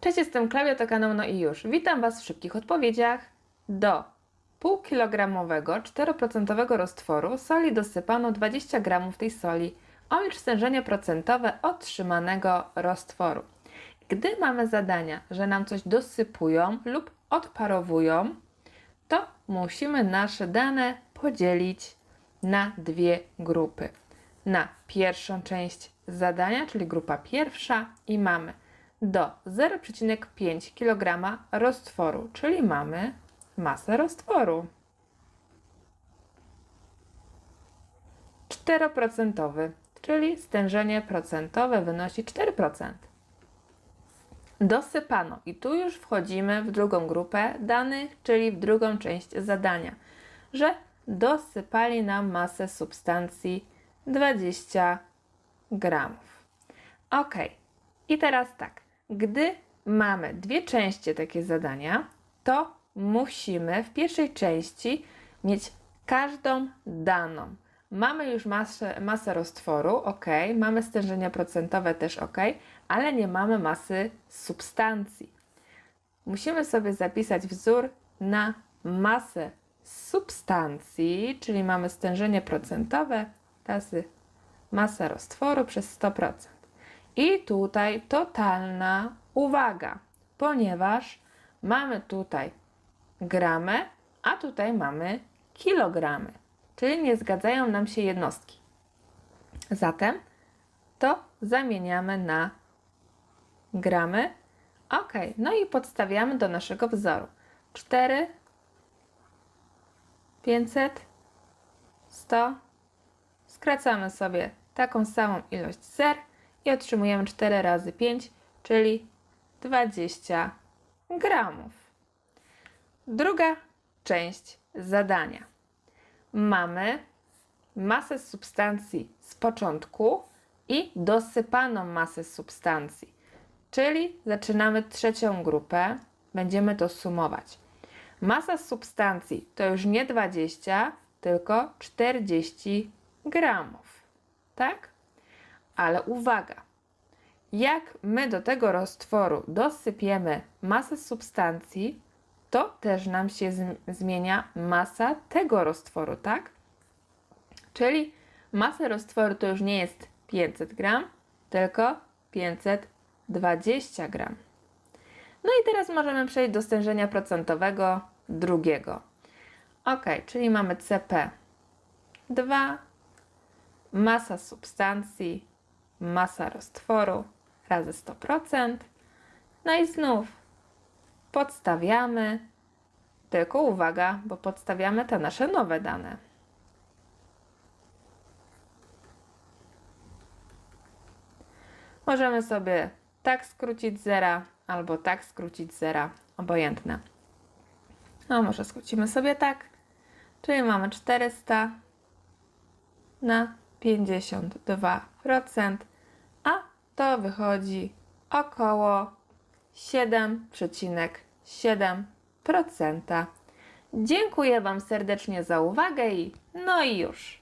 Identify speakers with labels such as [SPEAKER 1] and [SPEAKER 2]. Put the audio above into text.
[SPEAKER 1] Cześć, jestem Klaudia, to No i już. Witam Was w szybkich odpowiedziach. Do półkilogramowego 4% roztworu soli dosypano 20 g tej soli. Olicz stężenie procentowe otrzymanego roztworu. Gdy mamy zadania, że nam coś dosypują lub odparowują, to musimy nasze dane podzielić na dwie grupy. Na pierwszą część zadania, czyli grupa pierwsza, i mamy do 0,5 kg roztworu, czyli mamy masę roztworu. 4%, czyli stężenie procentowe wynosi 4%. Dosypano i tu już wchodzimy w drugą grupę danych, czyli w drugą część zadania, że dosypali nam masę substancji 20 gramów. Ok, i teraz tak, gdy mamy dwie części takie zadania, to musimy w pierwszej części mieć każdą daną. Mamy już masę, masę roztworu, ok, mamy stężenie procentowe też ok, ale nie mamy masy substancji. Musimy sobie zapisać wzór na masę substancji, czyli mamy stężenie procentowe razy masa roztworu przez 100%. I tutaj totalna uwaga, ponieważ mamy tutaj gramy, a tutaj mamy kilogramy, czyli nie zgadzają nam się jednostki. Zatem to zamieniamy na gramy. Ok, no i podstawiamy do naszego wzoru 4, 500, 100, skracamy sobie taką samą ilość zer i otrzymujemy 4 razy 5, czyli 20 gramów. Druga część zadania. Mamy masę substancji z początku i dosypaną masę substancji, czyli zaczynamy trzecią grupę, będziemy to sumować. Masa substancji to już nie 20, tylko 40 gramów. Tak? Ale uwaga! Jak my do tego roztworu dosypiemy masę substancji, to też nam się zm- zmienia masa tego roztworu, tak? Czyli masa roztworu to już nie jest 500 gram, tylko 520 gram. No i teraz możemy przejść do stężenia procentowego drugiego. Ok, czyli mamy CP2, masa substancji, masa roztworu razy 100%. No i znów podstawiamy, tylko uwaga, bo podstawiamy te nasze nowe dane. Możemy sobie tak skrócić zera, albo tak skrócić zera, obojętne. No, może skrócimy sobie tak, czyli mamy 400 na 52%, a to wychodzi około 7,7%. Dziękuję Wam serdecznie za uwagę i no i już.